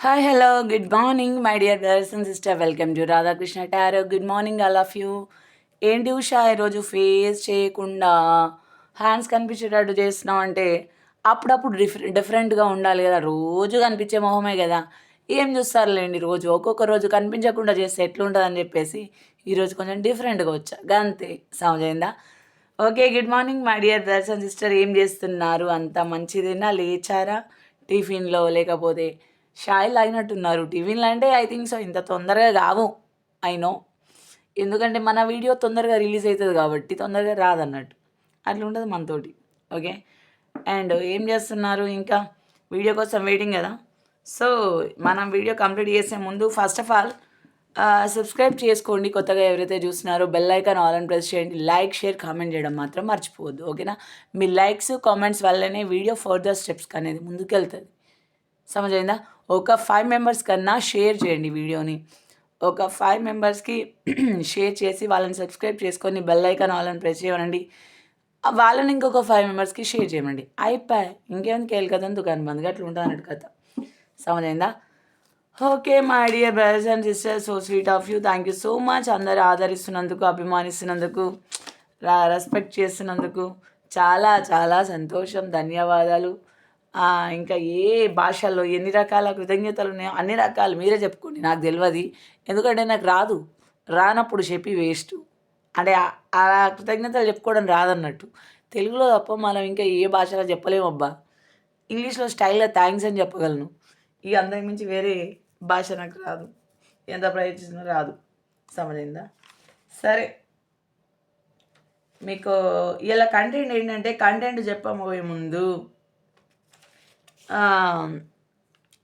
Hi hello good morning my dear brothers and sister welcome to Radhakrishna tarot good morning all of you ఏంటి ఉషా ఈరోజు face చేయకుండా hands కనిపించేటట్టు చేస్తున్నావు అంటే అప్పుడప్పుడు different డిఫరెంట్గా ఉండాలి కదా. రోజు కనిపించే మొహమే కదా. ఏం చూస్తారులేండి రోజు? ఒక్కొక్క రోజు కనిపించకుండా చేస్తే ఎట్లుంటుందని చెప్పేసి ఈరోజు కొంచెం డిఫరెంట్గా వచ్చా. గంతే. సమజైందా okay good morning my dear brothers and sister ఏం చేస్తున్నారు? అంత మంచిదేనా? లేచారా? టిఫిన్లో లేకపోతే షాయిల్ తాగినట్టున్నారు టిఫిన్లు అంటే ఐ థింక్ సో ఇంత తొందరగా కావు ఐ నో. ఎందుకంటే మన వీడియో తొందరగా రిలీజ్ అవుతుంది కాబట్టి తొందరగా రాదన్నట్టు. అట్లా ఉంటుంది మనతోటి. ఓకే? అండ్ ఏం చేస్తున్నారు ఇంకా? వీడియో కోసం వెయిటింగ్ కదా? సో మనం వీడియో కంప్లీట్ చేసే ముందు ఫస్ట్ ఆఫ్ ఆల్ సబ్స్క్రైబ్ చేసుకోండి. కొత్తగా ఎవరైతే చూస్తున్నారో bell icon all and press చేయండి. లైక్ షేర్ కామెంట్ చేయడం మాత్రం మర్చిపోవద్దు. ఓకేనా? మీ లైక్స్ కామెంట్స్ వల్లనే వీడియో ఫర్దర్ స్టెప్స్కి అనేది ముందుకెళ్తుంది. సమజైందా? ఒక ఫైవ్ మెంబర్స్ కన్నా షేర్ చేయండి వీడియోని. ఒక ఫైవ్ మెంబర్స్కి షేర్ చేసి వాళ్ళని సబ్స్క్రైబ్ చేసుకొని బెల్ ఐకాన్ వాళ్ళని ప్రెస్ చేయమనండి. వాళ్ళని ఇంకొక ఫైవ్ మెంబర్స్కి షేర్ చేయమండి అయిపోయి ఇంకేమైనా కేలు కదా దుకాణం బంద్ అట్లా ఉంటుంది అన్నట్టు కథ. సమజైందా? Okay my dear brothers and sisters so sweet of you thank you so much అందరు ఆదరిస్తున్నందుకు అభిమానిస్తున్నందుకు రెస్పెక్ట్ చేస్తున్నందుకు చాలా చాలా సంతోషం. ధన్యవాదాలు. ఇంకా ఏ భాషల్లో ఎన్ని రకాల కృతజ్ఞతలు ఉన్నాయో అన్ని రకాలు మీరే చెప్పుకోండి నాకు తెలియదు ఎందుకంటే నాకు రాదు. రానప్పుడు చెప్పి వేస్ట్. అంటే ఆ కృతజ్ఞతలు చెప్పుకోవడం రాదన్నట్టు. తెలుగులో తప్ప మనం ఇంకా ఏ భాషలో చెప్పలేము అబ్బా. ఇంగ్లీష్లో స్టైల్గా థ్యాంక్స్ అని చెప్పగలను. ఇక అందరి మించి వేరే భాష నాకు రాదు. ఎంత ప్రయత్నించినా రాదు. సమజైందా? సరే. మీకు ఇలా కంటెంట్ ఏంటంటే కంటెంట్ చెప్పబోయే ముందు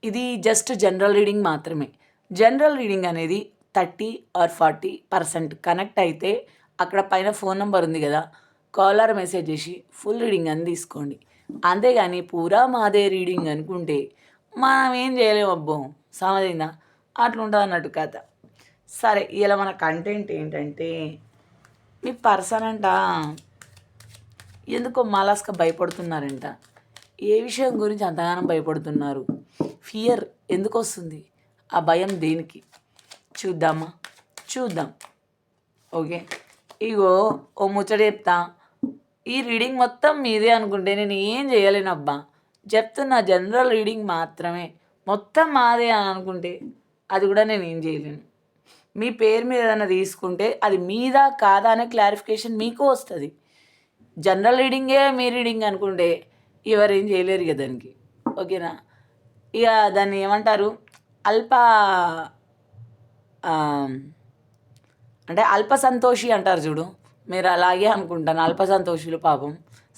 ఇది జస్ట్ జనరల్ రీడింగ్ మాత్రమే. జనరల్ రీడింగ్ అనేది thirty or forty percent connect అయితే అక్కడ పైన ఫోన్ నెంబర్ ఉంది కదా కాలర్ మెసేజ్ చేసి ఫుల్ రీడింగ్ అని తీసుకోండి. అంతేగాని పూరా మాదే రీడింగ్ అనుకుంటే మనం ఏం చేయలేము అబ్బో సమజైందా అట్లుంటుంది అన్నట్టు కథ. సరే ఇలా మన కంటెంట్ ఏంటంటే మీ పర్సన్ అంట ఎందుకో మాలాస్క భయపడుతున్నారంట. ఏ విషయం గురించి అంతగానం భయపడుతున్నారు? ఫియర్ ఎందుకు వస్తుంది ఆ భయం దేనికి? చూద్దామా? చూద్దాం. ఓకే? ఇగో ఓ ముచ్చట చెప్తా. ఈ రీడింగ్ మొత్తం మీదే అనుకుంటే నేను ఏం చేయలేనబ్బా. చెప్తున్నా జనరల్ రీడింగ్ మాత్రమే. మొత్తం మాదే అని అనుకుంటే అది కూడా నేను ఏం చేయలేను. మీ పేరు మీద ఏదైనా తీసుకుంటే అది మీద కాదా అనే క్లారిఫికేషన్ మీకు వస్తుంది. జనరల్ రీడింగే మీ రీడింగ్ అనుకుంటే ఎవరేం చేయలేరు ఇక దానికి. ఓకేనా? ఇక దాన్ని ఏమంటారు? అల్ప అంటే అల్ప సంతోషి అంటారు చూడు. మీరు అలాగే అనుకుంటాను. అల్ప సంతోషులు పాపం.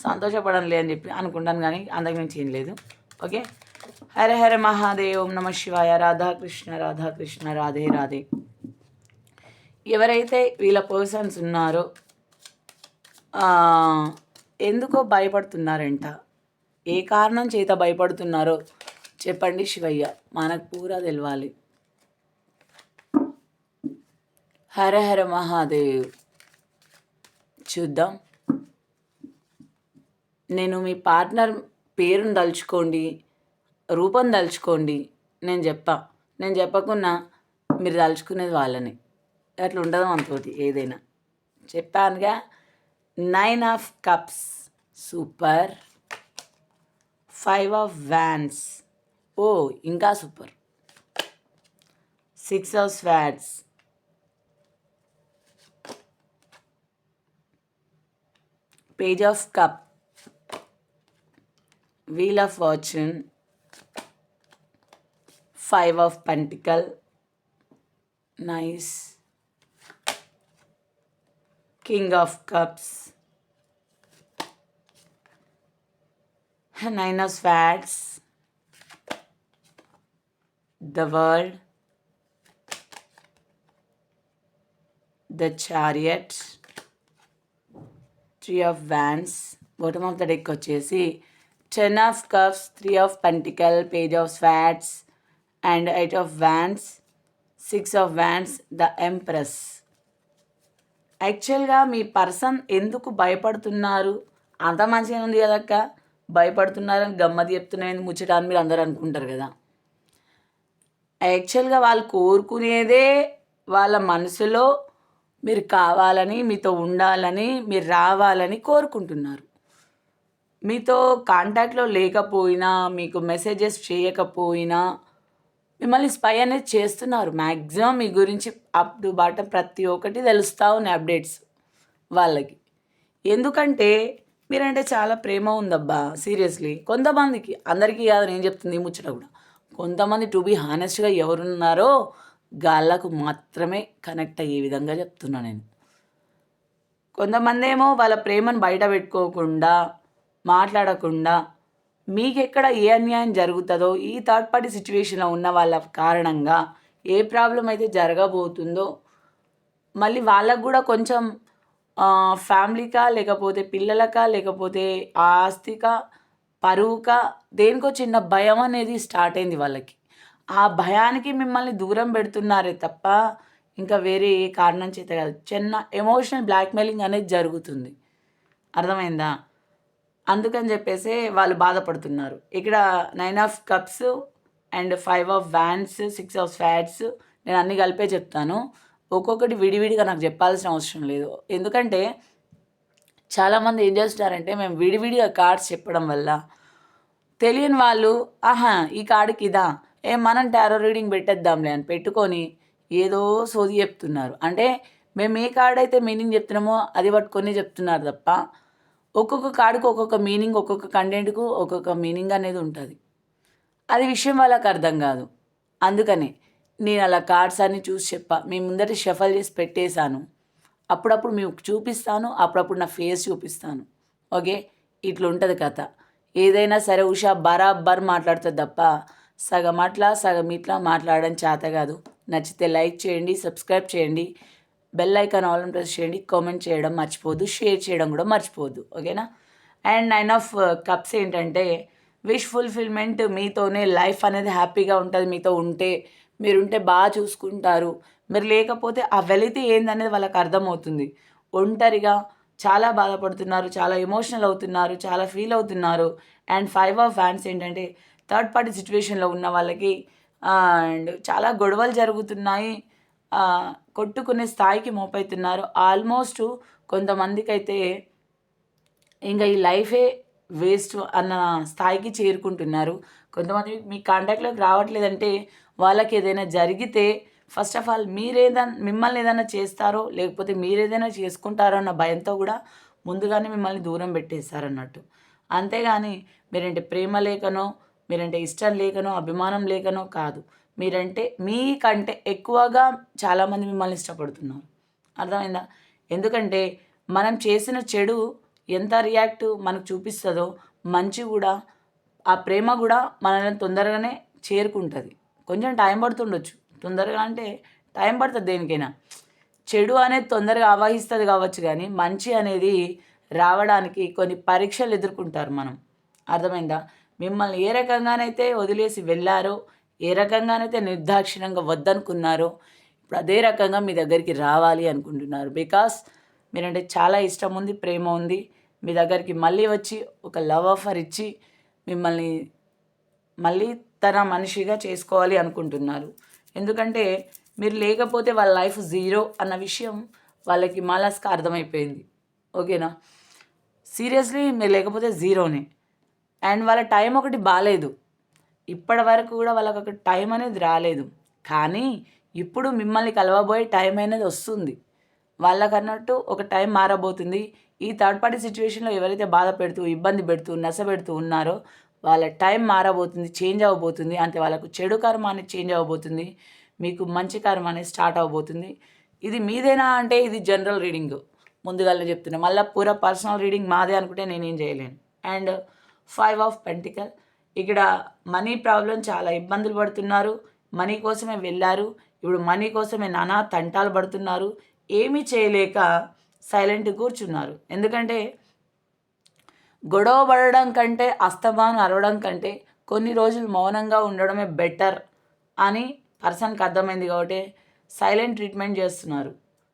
సంతోషపడంలే అని చెప్పి అనుకుంటాను కానీ అంతకుమించి ఏం లేదు. ఓకే? హర హర మహాదేవ్ ఓం నమ శివాయ. రాధాకృష్ణ రాధాకృష్ణ రాధే రాధే ఎవరైతే వీళ్ళ పర్సన్స్ ఉన్నారో ఎందుకో భయపడుతున్నారంట. ఏ కారణం చేత భయపడుతున్నారో చెప్పండి శివయ్య. మనకు పూరా తెలవాలి. హర హర మహాదేవ్. చూద్దాం. నేను మీ పార్ట్నర్ పేరును దలుచుకోండి రూపం దలుచుకోండి నేను చెప్పా. నేను చెప్పకున్నా మీరు దలుచుకునేది వాళ్ళని. అట్లా ఉండదు మనతోటి ఏదైనా. చెప్పానుగా nine of cups. Super. Five of wands ఓ ఇంకా super. Six of swords page of cup wheel of fortune five of pentacle nice king of cups nine of fats the world the chariot three of wands bottom of the deck వచ్చేసి ten of cups three of pentacle page of swords and eight of wands six of wands the empress యాక్చువల్గా మీ person ఎందుకు భయపడుతున్నారు? అంత మంచిగా ఉంది కదక్క? భయపడుతున్నారని గమ్మతి చెప్తున్నాయని ముచ్చట అని మీరు అందరూ అనుకుంటారు కదా. యాక్చువల్గా వాళ్ళు కోరుకునేదే వాళ్ళ మనసులో మీరు కావాలని మీతో ఉండాలని మీరు రావాలని కోరుకుంటున్నారు. మీతో కాంటాక్ట్లో లేకపోయినా మీకు మెసేజెస్ చేయకపోయినా మిమ్మల్ని స్పై అనేది చేస్తున్నారు. మ్యాక్సిమం మీ గురించి అప్ టు బాటం ప్రతి ఒక్కటి తెలుస్తూ ఉన్నాయి అప్డేట్స్ వాళ్ళకి. ఎందుకంటే మీరంటే చాలా ప్రేమ ఉందబ్బా సీరియస్లీ. కొంతమందికి అందరికీ కాదు నేను చెప్తుంది ముచ్చట కూడా. కొంతమంది టు బీ హానెస్ట్గా ఎవరున్నారో గాళ్ళకు మాత్రమే కనెక్ట్ అయ్యే విధంగా చెప్తున్నా నేను. కొంతమంది ఏమో వాళ్ళ ప్రేమను బయట పెట్టుకోకుండా మాట్లాడకుండా మీకు ఎక్కడ ఏ అన్యాయం జరుగుతుందో ఈ థర్డ్ పార్టీ సిచ్యువేషన్లో ఉన్న వాళ్ళ కారణంగా ఏ ప్రాబ్లం అయితే జరగబోతుందో మళ్ళీ వాళ్ళకు కూడా కొంచెం ఫ్యామిలీకా లేకపోతే పిల్లలకా లేకపోతే ఆస్తికా పరువుకా దేనికో చిన్న భయం అనేది స్టార్ట్ అయింది వాళ్ళకి. ఆ భయానికి మిమ్మల్ని దూరం పెడుతున్నారే తప్ప ఇంకా వేరే ఏ కారణం చేత కాదు. చిన్న ఎమోషనల్ బ్లాక్మెయిలింగ్ అనేది జరుగుతుంది. అర్థమైందా? అందుకని చెప్పేసి వాళ్ళు బాధపడుతున్నారు. ఇక్కడ nine of cups and five of wands six of fats నేను అన్ని కలిపే చెప్తాను. ఒక్కొక్కటి విడివిడిగా నాకు చెప్పాల్సిన అవసరం లేదు. ఎందుకంటే చాలామంది ఏం చేస్తున్నారంటే మేము విడివిడిగా కార్డ్స్ చెప్పడం వల్ల తెలియని వాళ్ళు ఆహా ఈ కార్డుకి ఇదా? ఏ మనం టారో రీడింగ్ పెట్టేద్దాంలే అని పెట్టుకొని ఏదో సోది చెప్తున్నారు. అంటే మేము ఏ కార్డ్ అయితే మీనింగ్ చెప్తున్నామో అది పట్టుకొని చెప్తున్నారు తప్ప ఒక్కొక్క కార్డుకు ఒక్కొక్క మీనింగ్ ఒక్కొక్క కంటెంట్కు ఒక్కొక్క మీనింగ్ అనేది ఉంటుంది. అది విషయం వాళ్ళకి అర్థం కాదు. అందుకనే నేను అలా కార్డ్స్ అన్ని చూసి చెప్పా. మీ ముందర షఫల్ చేసి పెట్టేశాను. అప్పుడప్పుడు మీకు చూపిస్తాను అప్పుడప్పుడు నా ఫేస్ చూపిస్తాను. ఓకే? ఇట్లా ఉంటుంది కథ. ఏదైనా సరే ఉషా బరాబర్ మాట్లాడుతుంది తప్ప సగం అట్లా సగం ఇట్లా మాట్లాడడం చేత కాదు. నచ్చితే లైక్ చేయండి సబ్స్క్రైబ్ చేయండి. బెల్ ఐకాన్ ఆల్ ప్రెస్ చేయండి. కామెంట్ చేయడం మర్చిపోదు షేర్ చేయడం కూడా మర్చిపోదు ఓకేనా? అండ్ నైన్ ఆఫ్ కప్స్ ఏంటంటే విష్ ఫుల్ఫిల్మెంట్ మీతోనే లైఫ్ అనేది హ్యాపీగా ఉంటుంది మీతో ఉంటే మీరుంటే బాగా చూసుకుంటారు. మీరు లేకపోతే ఆ వెలితి ఏందనేది వాళ్ళకి అర్థమవుతుంది. ఒంటరిగా చాలా బాధపడుతున్నారు చాలా ఎమోషనల్ అవుతున్నారు చాలా ఫీల్ అవుతున్నారు. అండ్ ఫైవ్ ఆఫ్ ఫ్యాన్స్ ఏంటంటే థర్డ్ పార్టీ సిచ్యువేషన్లో ఉన్న వాళ్ళకి అండ్ చాలా గొడవలు జరుగుతున్నాయి. కొట్టుకునే స్థాయికి మోపైతున్నారు. ఆల్మోస్ట్ కొంతమందికి అయితే ఇంకా ఈ లైఫే వేస్ట్ అన్న స్థాయికి చేరుకుంటున్నారు. కొంతమంది మీ కాంటాక్ట్లోకి రావట్లేదంటే వాళ్ళకి ఏదైనా జరిగితే ఫస్ట్ ఆఫ్ ఆల్ మీరేదైనా మిమ్మల్ని ఏదైనా చేస్తారో లేకపోతే మీరేదైనా చేసుకుంటారో అన్న భయంతో కూడా ముందుగానే మిమ్మల్ని దూరం పెట్టేస్తారన్నట్టు అంతేగాని మీరంటే ప్రేమ లేకనో మీరంటే ఇష్టం లేకనో అభిమానం లేకనో కాదు. మీరంటే మీకంటే ఎక్కువగా చాలామంది మిమ్మల్ని ఇష్టపడుతున్నారు. అర్థమైందా? ఎందుకంటే మనం చేసిన చెడు ఎంత రియాక్ట్ మనకు చూపిస్తుందో మంచి కూడా ఆ ప్రేమ కూడా మనల్ని తొందరగానే చేరుకుంటుంది. కొంచెం టైం పడుతుండొచ్చు. తొందరగా అంటే టైం పడుతుంది దేనికైనా. చెడు అనేది తొందరగా ఆవాహిస్తుంది కావచ్చు కానీ మంచి అనేది రావడానికి కొన్ని పరీక్షలు ఎదుర్కొంటారు మనం. అర్థమైందా? మిమ్మల్ని ఏ రకంగానైతే వదిలేసి వెళ్ళారో ఏ రకంగానైతే నిర్దాక్షిణంగా వద్దనుకున్నారో ఇప్పుడు అదే రకంగా మీ దగ్గరికి రావాలి అనుకుంటున్నారు. బికాస్ మీరంటే చాలా ఇష్టం ఉంది ప్రేమ ఉంది. మీ దగ్గరికి మళ్ళీ వచ్చి ఒక లవ్ ఆఫర్ ఇచ్చి మిమ్మల్ని మళ్ళీ తన మనిషిగా చేసుకోవాలి అనుకుంటున్నారు. ఎందుకంటే మీరు లేకపోతే వాళ్ళ లైఫ్ జీరో అన్న విషయం వాళ్ళకి మాలాస్కి అర్థమైపోయింది. ఓకేనా? సీరియస్లీ మీరు లేకపోతే జీరోనే. అండ్ వాళ్ళ టైం ఒకటి బాగాలేదు ఇప్పటి వరకు కూడా వాళ్ళకి ఒక టైం అనేది రాలేదు. కానీ ఇప్పుడు మిమ్మల్ని కలవబోయే టైం అనేది వస్తుంది. వాళ్ళకన్నట్టు ఒక టైం మారబోతుంది. ఈ థర్డ్ పార్టీ సిచ్యువేషన్లో ఎవరైతే బాధ పెడుతూ ఇబ్బంది పెడుతూ నశ పెడుతూ ఉన్నారో వాళ్ళ టైం మారబోతుంది చేంజ్ అవ్వబోతుంది అంటే వాళ్ళకు చెడు కర్మ అనేది చేంజ్ అవ్వబోతుంది మీకు మంచి కర్మ అనేది స్టార్ట్ అవ్వబోతుంది ఇది మీదేనా అంటే ఇది జనరల్ రీడింగ్. ముందుగానే చెప్తున్నా మళ్ళీ పూర పర్సనల్ రీడింగ్ మాదే అనుకుంటే నేనేం చేయలేను. And five of pentacle. ఇక్కడ మనీ ప్రాబ్లం చాలా ఇబ్బందులు పడుతున్నారు. మనీ కోసమే వెళ్ళారు. ఇప్పుడు మనీ కోసమే నానా తంటాలు పడుతున్నారు. ఏమీ చేయలేక సైలెంట్ కూర్చున్నారు. ఎందుకంటే గొడవ పడడం కంటే అస్తమానం అరవడం కంటే కొన్ని రోజులు మౌనంగా ఉండడమే బెటర్ అని పర్సన్కి అర్థమైంది కాబట్టి సైలెంట్ ట్రీట్మెంట్ చేస్తున్నారు.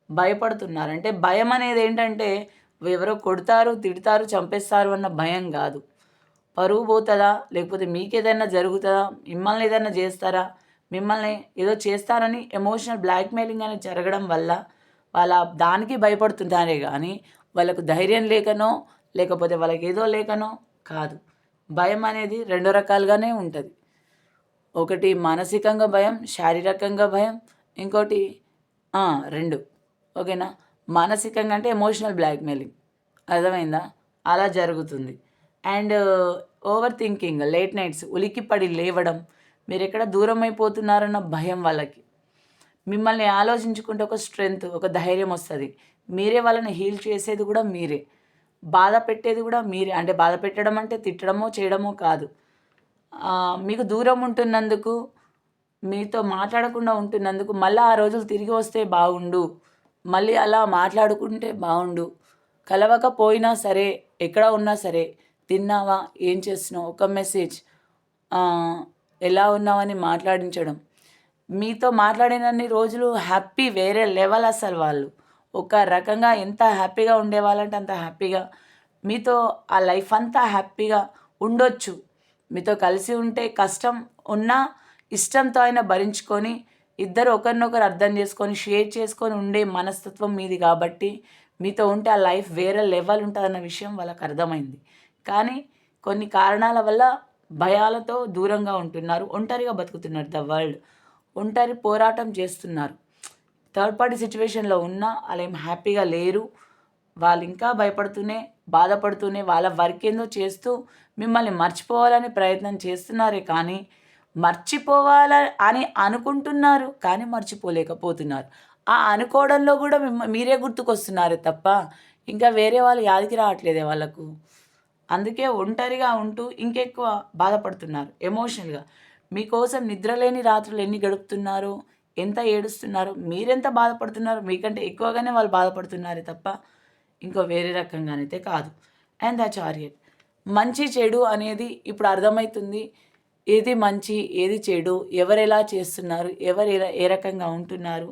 భయపడుతున్నారు. అంటే భయం అనేది ఏంటంటే ఎవరో కొడతారు తిడతారు చంపేస్తారు అన్న భయం కాదు. పరువు పోతుందా? లేకపోతే మీకు ఏదైనా జరుగుతుందా? మిమ్మల్ని ఏదైనా చేస్తారా? మిమ్మల్ని ఏదో చేస్తారని ఎమోషనల్ బ్లాక్మెయిలింగ్ అనేది జరగడం వల్ల వాళ్ళ దానికి భయపడుతుంటారే కానీ వాళ్ళకు ధైర్యం లేకనో లేకపోతే వాళ్ళకి ఏదో లేకనో కాదు. భయం అనేది రెండు రకాలుగానే ఉంటుంది. ఒకటి మానసికంగా భయం శారీరకంగా భయం ఇంకోటి రెండు. ఓకేనా? మానసికంగా అంటే ఎమోషనల్ బ్లాక్మెయిలింగ్ అర్థమైందా? అలా జరుగుతుంది. And over thinking late nights ఉలిక్కిపడి లేవడం మీరు ఎక్కడ దూరం అయిపోతున్నారన్న భయం వాళ్ళకి. మిమ్మల్ని ఆలోచించుకుంటే ఒక స్ట్రెంగ్త్ ఒక ధైర్యం వస్తుంది. మీరే వాళ్ళని హీల్ చేసేది కూడా మీరే. బాధ పెట్టేది కూడా మీరే. అంటే బాధ పెట్టడం అంటే తిట్టడమో చేయడమో కాదు. మీకు దూరం ఉంటున్నందుకు మీతో మాట్లాడకుండా ఉంటున్నందుకు మళ్ళీ ఆ రోజులు తిరిగి వస్తే బాగుండు. మళ్ళీ అలా మాట్లాడుకుంటే బాగుండు. కలవకపోయినా సరే ఎక్కడ ఉన్నా సరే తిన్నావా ఏం చేస్తున్నావు ఒక మెసేజ్ ఎలా ఉన్నావని మాట్లాడించడం. మీతో మాట్లాడినన్ని రోజులు హ్యాపీ వేరే లెవెల్ అసలు వాళ్ళు. ఒక రకంగా ఎంత హ్యాపీగా ఉండేవాళ్ళంటే అంత హ్యాపీగా. మీతో ఆ లైఫ్ అంతా హ్యాపీగా ఉండొచ్చు. మీతో కలిసి ఉంటే కష్టం ఉన్నా ఇష్టంతో అయినా భరించుకొని ఇద్దరు ఒకరినొకరు అర్థం చేసుకొని షేర్ చేసుకొని ఉండే మనస్తత్వం మీది కాబట్టి మీతో ఉంటే ఆ లైఫ్ వేరే లెవెల్ ఉంటుందన్న విషయం వాళ్ళకి అర్థమైంది. కానీ కొన్ని కారణాల వల్ల భయాలతో దూరంగా ఉంటున్నారు ఒంటరిగా బతుకుతున్నారు ద వరల్డ్. ఒంటరి పోరాటం చేస్తున్నారు. థర్డ్ పార్టీ సిచ్యువేషన్లో ఉన్నా వాళ్ళు ఏం హ్యాపీగా లేరు. వాళ్ళు ఇంకా భయపడుతూనే బాధపడుతూనే వాళ్ళ వర్క్ ఏందో చేస్తూ మిమ్మల్ని మర్చిపోవాలని ప్రయత్నం చేస్తున్నారే కానీ మర్చిపోవాల అని అనుకుంటున్నారు కానీ మర్చిపోలేకపోతున్నారు. ఆ అనుకోవడంలో కూడా మిమ్మ మీరే గుర్తుకొస్తున్నారే తప్ప ఇంకా వేరే వాళ్ళు యాదికి రావట్లేదే వాళ్ళకు. అందుకే ఒంటరిగా ఉంటూ ఇంకెక్కువ బాధపడుతున్నారు. ఎమోషనల్గా. మీకోసం నిద్రలేని రాత్రులు ఎన్ని గడుపుతున్నారో? ఎంత ఏడుస్తున్నారు మీరెంత బాధపడుతున్నారు మీకంటే ఎక్కువగానే వాళ్ళు బాధపడుతున్నారే తప్ప ఇంకో వేరే రకంగానైతే కాదు. అండ్ ద చారియట్ మంచి చెడు అనేది ఇప్పుడు అర్థమవుతుంది ఏది మంచి ఏది చెడు ఎవరు ఎలా చేస్తున్నారు ఎవరు ఎలా ఏ రకంగా ఉంటున్నారు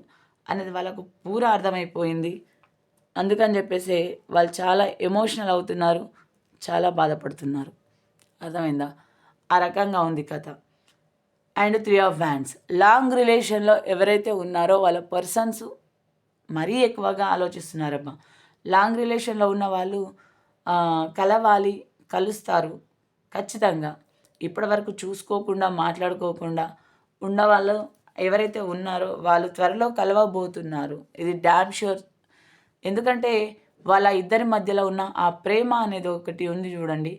అనేది వాళ్ళకు పూరా అర్థమైపోయింది. అందుకని చెప్పేసి వాళ్ళు చాలా ఎమోషనల్ అవుతున్నారు చాలా బాధపడుతున్నారు. అర్థమైందా? ఆ రకంగా ఉంది కథ. And three of wands. Long రిలేషన్లో ఎవరైతే ఉన్నారో వాళ్ళ పర్సన్స్ మరీ ఎక్కువగా ఆలోచిస్తున్నారమ్మా లాంగ్ రిలేషన్లో ఉన్న వాళ్ళు కలవాలి కలుస్తారు. ఖచ్చితంగా. ఇప్పటి వరకు చూసుకోకుండా మాట్లాడుకోకుండా ఉన్న వాళ్ళు ఎవరైతే ఉన్నారో వాళ్ళు త్వరలో కలవబోతున్నారు. ఇది డ్యామ్ షూర్ ఎందుకంటే వాళ్ళ ఇద్దరి మధ్యలో ఉన్న ఆ ప్రేమ అనేది ఒకటి ఉంది చూడండి.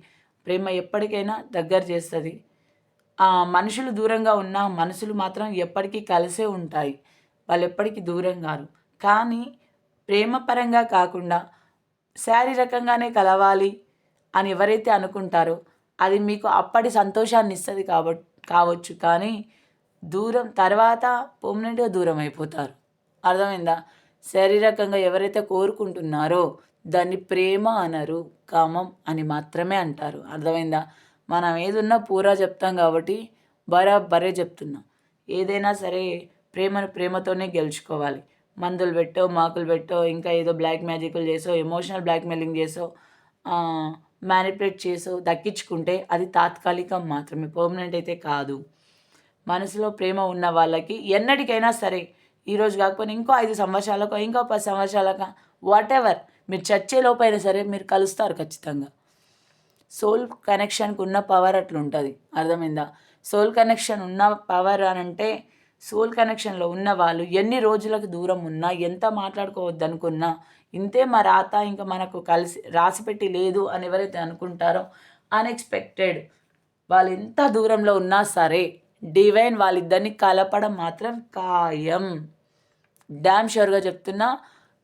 ప్రేమ ఎప్పటికైనా దగ్గర చేస్తుంది. మనుషులు దూరంగా ఉన్న మనసులు మాత్రం ఎప్పటికీ కలిసే ఉంటాయి. వాళ్ళు ఎప్పటికీ దూరం కారు. కానీ ప్రేమపరంగా కాకుండా శారీరకంగానే కలవాలి అని ఎవరైతే అనుకుంటారో అది మీకు అప్పటి సంతోషాన్ని ఇస్తుంది కాబట్టి కావచ్చు. కానీ దూరం తర్వాత పర్మనెంట్గా దూరం అయిపోతారు. అర్థమైందా? శారీరకంగా ఎవరైతే కోరుకుంటున్నారో దాన్ని ప్రేమ అనరు కామం అని మాత్రమే అంటారు. అర్థమైందా? మనం ఏదున్నా పూరా చెప్తాం కాబట్టి బరాబరే చెప్తున్నాం. ఏదైనా సరే ప్రేమను ప్రేమతోనే గెలుచుకోవాలి. మందులు పెట్టో మాకులు పెట్టో ఇంకా ఏదో బ్లాక్ మ్యాజిక్లు చేసో ఎమోషనల్ బ్లాక్మెయిలింగ్ చేసో మ్యానిపులేట్ చేసో దక్కించుకుంటే అది తాత్కాలికం మాత్రమే పర్మనెంట్ అయితే కాదు. మనసులో ప్రేమ ఉన్న వాళ్ళకి ఎన్నటికైనా సరే ఈరోజు కాకపోయినా ఇంకో ఐదు సంవత్సరాలకో ఇంకో పది సంవత్సరాలక వాట్ ఎవర్ మీరు చచ్చే లోపైనా సరే మీరు కలుస్తారు ఖచ్చితంగా. సోల్ కనెక్షన్కి ఉన్న పవర్ అట్లుంటుంది. అర్థమైందా? సోల్ కనెక్షన్ ఉన్న పవర్ అని అంటే సోల్ కనెక్షన్లో ఉన్న వాళ్ళు ఎన్ని రోజులకు దూరం ఉన్నా ఎంత మాట్లాడుకోవద్దు అనుకున్నా ఇంతే మా రాత ఇంకా మనకు కలిసి రాసిపెట్టి లేదు అని ఎవరైతే అనుకుంటారో అన్ఎక్స్పెక్టెడ్ వాళ్ళు ఎంత దూరంలో ఉన్నా సరే డివైన్ వాళ్ళిద్దరిని కలపడం మాత్రం ఖాయం. డ్యామ్ షూర్గా చెప్తున్నా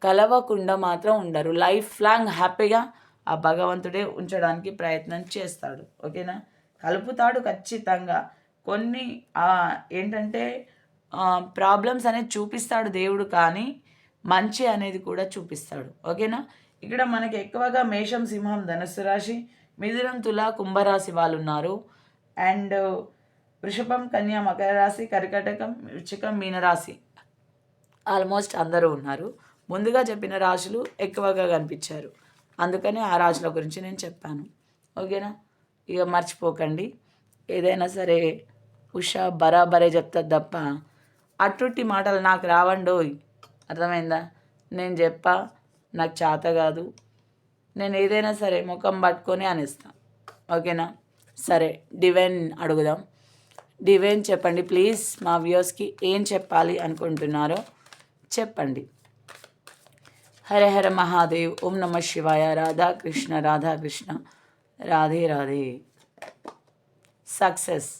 కలవకుండా మాత్రం ఉండరు. లైఫ్ లాంగ్ హ్యాపీగా ఆ భగవంతుడే ఉంచడానికి ప్రయత్నం చేస్తాడు. ఓకేనా? కలుపుతాడు ఖచ్చితంగా. కొన్ని ఏంటంటే ప్రాబ్లమ్స్ అనేది చూపిస్తాడు దేవుడు కానీ మంచి అనేది కూడా చూపిస్తాడు. ఓకేనా? ఇక్కడ మనకి ఎక్కువగా మేషం సింహం ధనుస్సు రాశి మిథునం తుల కుంభరాశి వాళ్ళు ఉన్నారు. అండ్ వృషభం కన్యా మకర రాశి కర్కటకం వృచ్చికం మీనరాశి ఆల్మోస్ట్ అందరూ ఉన్నారు. ముందుగా చెప్పిన రాశులు ఎక్కువగా కనిపించారు. అందుకని ఆ రాజుల గురించి నేను చెప్పాను. ఓకేనా? ఇక మర్చిపోకండి. ఏదైనా సరే ఉషా బరాబరే చెప్తుంది తప్ప అట్టుట్టి మాటలు నాకు రావండోయ్. అర్థమైందా? నేను చెప్పా నాకు చేత కాదు. నేను ఏదైనా సరే ముఖం పట్టుకొని అనేస్తా. ఓకేనా? సరే డివైన్ అడుగుదాం. డివైన్ చెప్పండి ప్లీజ్ మా వ్యూస్కి ఏం చెప్పాలి అనుకుంటున్నారో చెప్పండి. హర హర మహాదేవ్. ఓం నమ శివాయ. రాధాకృష్ణ రాధాకృష్ణ రాధే రాధే సక్సెస్.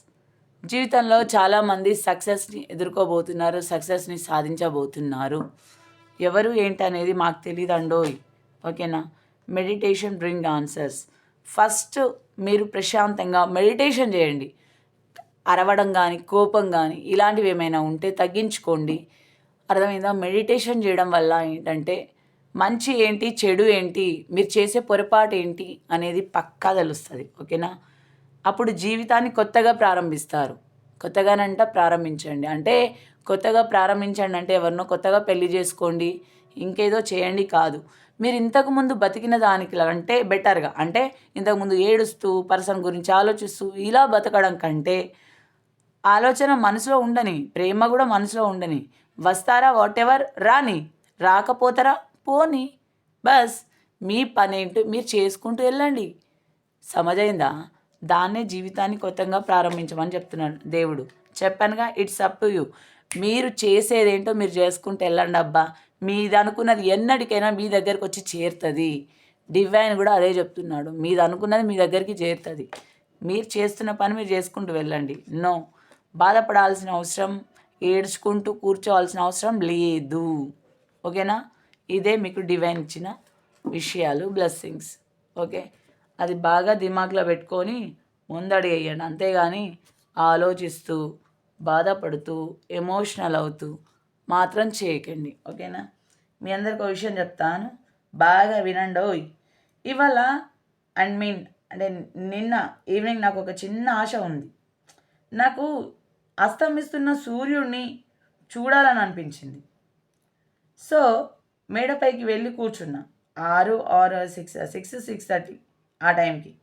జీవితంలో చాలామంది సక్సెస్ని ఎదుర్కోబోతున్నారు సక్సెస్ని సాధించబోతున్నారు. ఎవరు ఏంటనేది మాకు తెలియదు అండోయ్ ఓకేనా? Meditation bring answers. ఫస్ట్ మీరు ప్రశాంతంగా మెడిటేషన్ చేయండి. అరవడం కానీ కోపం కానీ ఇలాంటివి ఏమైనా ఉంటే తగ్గించుకోండి. అర్థమైందా? మెడిటేషన్ చేయడం వల్ల ఏంటంటే మంచి ఏంటి చెడు ఏంటి మీరు చేసే పొరపాటు ఏంటి అనేది పక్కా తెలుస్తుంది ఓకేనా? అప్పుడు జీవితాన్ని కొత్తగా ప్రారంభిస్తారు. కొత్తగానంట ప్రారంభించండి. అంటే కొత్తగా ప్రారంభించండి అంటే ఎవరినో కొత్తగా పెళ్ళి చేసుకోండి ఇంకేదో చేయండి కాదు. మీరు ఇంతకుముందు బతికిన దానికి అంటే బెటర్గా అంటే ఇంతకుముందు ఏడుస్తూ పర్సన్ గురించి ఆలోచిస్తూ ఇలా బతకడం కంటే ఆలోచన మనసులో ఉండని ప్రేమ కూడా మనసులో ఉండని వస్తారా వాట్ ఎవర్ రాని రాకపోతారా? పోని. బస్ మీ పనేంటో మీరు చేసుకుంటూ వెళ్ళండి. సమజైందా? దాన్నే జీవితాన్ని కొత్తగా ప్రారంభించమని చెప్తున్నాడు దేవుడు. చెప్పానుగా ఇట్స్ అప్ టు యూ. మీరు చేసేదేంటో మీరు చేసుకుంటూ వెళ్ళండి అబ్బా. మీది అనుకున్నది ఎన్నటికైనా మీ దగ్గరకు వచ్చి చేరుతుంది. డివైన్ కూడా అదే చెప్తున్నాడు. మీది అనుకున్నది మీ దగ్గరికి చేరుతుంది. మీరు చేస్తున్న పని మీరు చేసుకుంటూ వెళ్ళండి. నో. బాధపడాల్సిన అవసరం ఏడ్చుకుంటూ కూర్చోవాల్సిన అవసరం లేదు. ఓకేనా? ఇదే మీకు డివైన్ ఇచ్చిన విషయాలు బ్లెస్సింగ్స్ ఓకే అది బాగా దిమాగ్లో పెట్టుకొని ముందడి వేయండి అంతేగాని ఆలోచిస్తూ బాధపడుతూ ఎమోషనల్ అవుతూ మాత్రం చేయకండి. ఓకేనా మీ అందరికి ఒక విషయం చెప్తాను. బాగా వినండి. ఓయ్! ఇవాళ అండ్ మీన్ అంటే నిన్న ఈవినింగ్ నాకు ఒక చిన్న ఆశ ఉంది. నాకు అస్తమిస్తున్న సూర్యుడిని చూడాలని అనిపించింది. సో మేడపైకి వెళ్ళి కూర్చున్నా. ఆరు ఆరు సిక్స్ సిక్స్ సిక్స్ థర్టీ ఆ టైంకి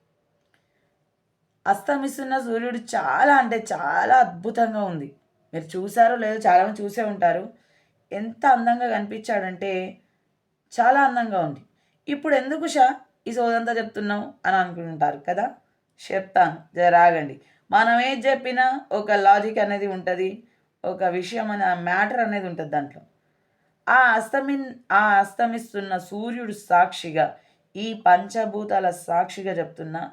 అస్తమిస్తున్న సూర్యుడు చాలా అంటే చాలా అద్భుతంగా ఉంది. మీరు చూసారో లేదో చాలామంది చూసే ఉంటారు. ఎంత అందంగా కనిపించాడంటే చాలా అందంగా ఉంది. ఇప్పుడు ఎందుకు షా ఈ సోదంతా చెప్తున్నావు అని అనుకుంటారు కదా? చెప్తాను. జరాగండి మనం ఏది చెప్పినా ఒక లాజిక్ అనేది ఉంటుంది. ఒక విషయం అనే మ్యాటర్ అనేది ఉంటుంది దాంట్లో. ఆ అస్తమి ఆ అస్తమిస్తున్న సూర్యుడు సాక్షిగా ఈ పంచభూతాల సాక్షిగా చెప్తున్నా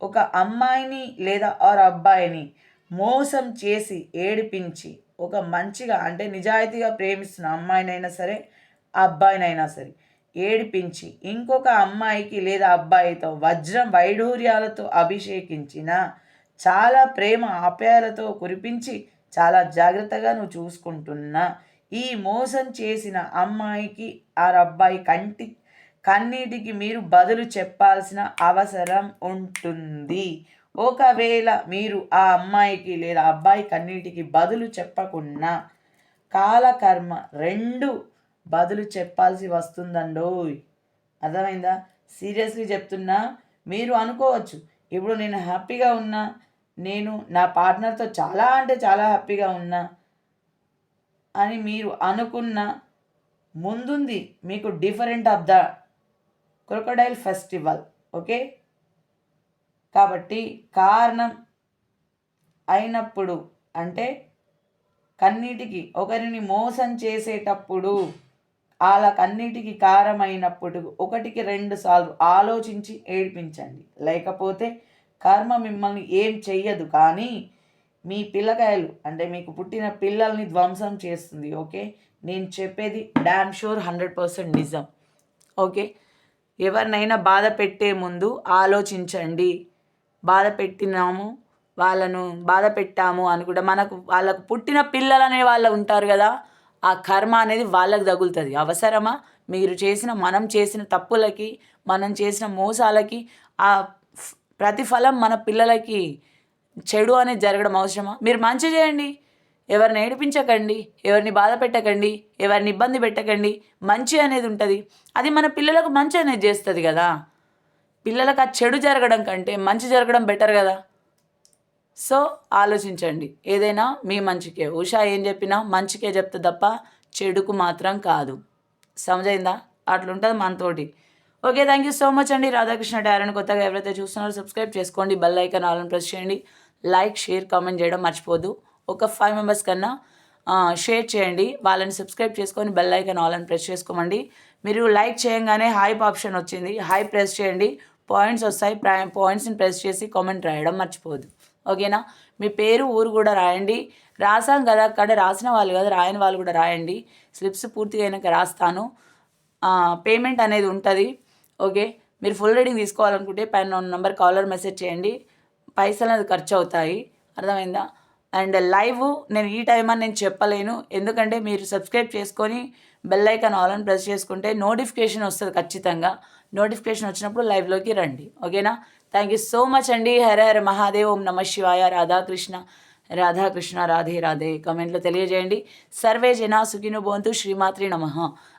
ఒక అమ్మాయిని లేదా ఆర్ అబ్బాయిని మోసం చేసి ఏడిపించి ఒక మంచిగా అంటే నిజాయితీగా ప్రేమిస్తున్న అమ్మాయినైనా సరే అబ్బాయినైనా సరే ఏడిపించి ఇంకొక అమ్మాయికి లేదా అబ్బాయితో వజ్రం వైఢూర్యాలతో అభిషేకించిన చాలా ప్రేమ ఆప్యాయాలతో కురిపించి చాలా జాగ్రత్తగా నువ్వు చూసుకుంటున్నా ఈ మోసం చేసిన అమ్మాయికి ఆ అబ్బాయి కంటి కన్నీటికి మీరు బదులు చెప్పాల్సిన అవసరం ఉంటుంది. ఒకవేళ మీరు ఆ అమ్మాయికి లేదా అబ్బాయి కన్నీటికి బదులు చెప్పకుండా కాలకర్మ రెండు బదులు చెప్పాల్సి వస్తుందండోయ్. అర్థమైందా? సీరియస్లీ చెప్తున్నా మీరు అనుకోవచ్చు. ఇప్పుడు నేను హ్యాపీగా ఉన్నా నేను నా పార్ట్నర్తో చాలా అంటే చాలా హ్యాపీగా ఉన్నా అని మీరు అనుకున్న ముందుంది మీకు different of the crocodile festival okay కాబట్టి కారణం అయినప్పుడు అంటే కన్నీటికి ఒకరిని మోసం చేసేటప్పుడు వాళ్ళ కన్నీటికి కారమైనప్పుడు ఒకటికి రెండు సార్లు ఆలోచించి ఏడిపించండి. లేకపోతే కర్మ మిమ్మల్ని ఏం చెయ్యదు కానీ మీ పిల్లకాయలు అంటే మీకు పుట్టిన పిల్లల్ని ధ్వంసం చేస్తుంది ఓకే? నేను చెప్పేది డామ్ షూర్ హండ్రెడ్ పర్సెంట్ నిజం ఓకే? ఎవరినైనా బాధ పెట్టే ముందు ఆలోచించండి. బాధ పెట్టినాము వాళ్ళను బాధ పెట్టాము అని కూడా మనకు వాళ్ళకు పుట్టిన పిల్లలు అనే వాళ్ళు ఉంటారు కదా ఆ కర్మ అనేది వాళ్ళకు తగులుతుంది. అవసరమా? మీరు చేసిన మనం చేసిన తప్పులకి మనం చేసిన మోసాలకి ఆ ప్రతిఫలం మన పిల్లలకి చెడు అనేది జరగడం అవసరమా? మీరు మంచి చేయండి. ఎవరిని ఏడిపించకండి ఎవరిని బాధ పెట్టకండి ఎవరిని ఇబ్బంది పెట్టకండి మంచి అనేది ఉంటుంది. అది మన పిల్లలకు మంచి అనేది చేస్తుంది కదా. పిల్లలకు ఆ చెడు జరగడం కంటే మంచి జరగడం బెటర్ కదా. సో ఆలోచించండి. ఏదైనా మీ మంచికే. ఉషా ఏం చెప్పినా మంచికే చెప్తే తప్ప చెడుకు మాత్రం కాదు. సమజైందా? అట్లుంటుంది మనతోటి. Okay thank you so much అండి. రాధాకృష్ణ టారన్ కొత్తగా ఎవరైతే చూస్తున్నారో సబ్స్క్రైబ్ చేసుకోండి. బెల్ ఐకాన్ ఆల్ ప్రెస్ చేయండి. లైక్ షేర్ కామెంట్ చేయడం మర్చిపోదు. ఒక ఫైవ్ మెంబర్స్ కన్నా షేర్ చేయండి. వాళ్ళని సబ్స్క్రైబ్ చేసుకొని బెల్ ఐకాన్ ఆల్ అని ప్రెస్ చేసుకోమండి. మీరు లైక్ చేయంగానే హైప్ ఆప్షన్ వచ్చింది. హై ప్రెస్ చేయండి. పాయింట్స్ వస్తాయి. పాయింట్స్ని ప్రెస్ చేసి కామెంట్ రాయడం మర్చిపోదు. ఓకేనా మీ పేరు ఊరు కూడా రాయండి. రాసాం కదా అక్కడ రాసిన వాళ్ళు కదా రాయని వాళ్ళు కూడా రాయండి. స్లిప్స్ పూర్తిగా అయినాక రాస్తాను. పేమెంట్ అనేది ఉంటుంది. ఓకే మీరు ఫుల్ రీడింగ్ తీసుకోవాలనుకుంటే పైన నెంబర్ కాలర్ మెసేజ్ చేయండి. పైసలు అది ఖర్చు అవుతాయి అర్థమైందా? అండ్ లైవ్ నేను ఈ టైం అని నేను చెప్పలేను. ఎందుకంటే మీరు సబ్స్క్రైబ్ చేసుకొని బెల్ ఐకాన్ ఆల్ అని ప్రెస్ చేసుకుంటే నోటిఫికేషన్ వస్తుంది ఖచ్చితంగా. నోటిఫికేషన్ వచ్చినప్పుడు లైవ్లోకి రండి. ఓకేనా? థ్యాంక్ యూ సో మచ్ అండి. హర హర మహాదేవ్. ఓం నమ శివాయ. రాధాకృష్ణ రాధాకృష్ణ రాధే రాధే కమెంట్లో తెలియజేయండి. సర్వే జనా సుఖిను బోంతు శ్రీమాత్రి నమ.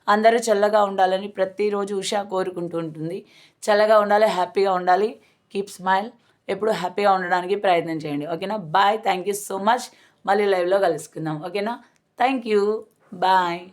అందరూ చల్లగా ఉండాలని ప్రతిరోజు ఉషా కోరుకుంటూ ఉంటుంది. చల్లగా ఉండాలి హ్యాపీగా ఉండాలి. Keep smile. ఎప్పుడు హ్యాపీగా ఉండడానికి ప్రయత్నం చేయండి. ఓకేనా? Bye. Thank you so much. మళ్ళీ లైవ్లో కలుసుకుందాం. ఓకేనా? Thank you. బాయ్.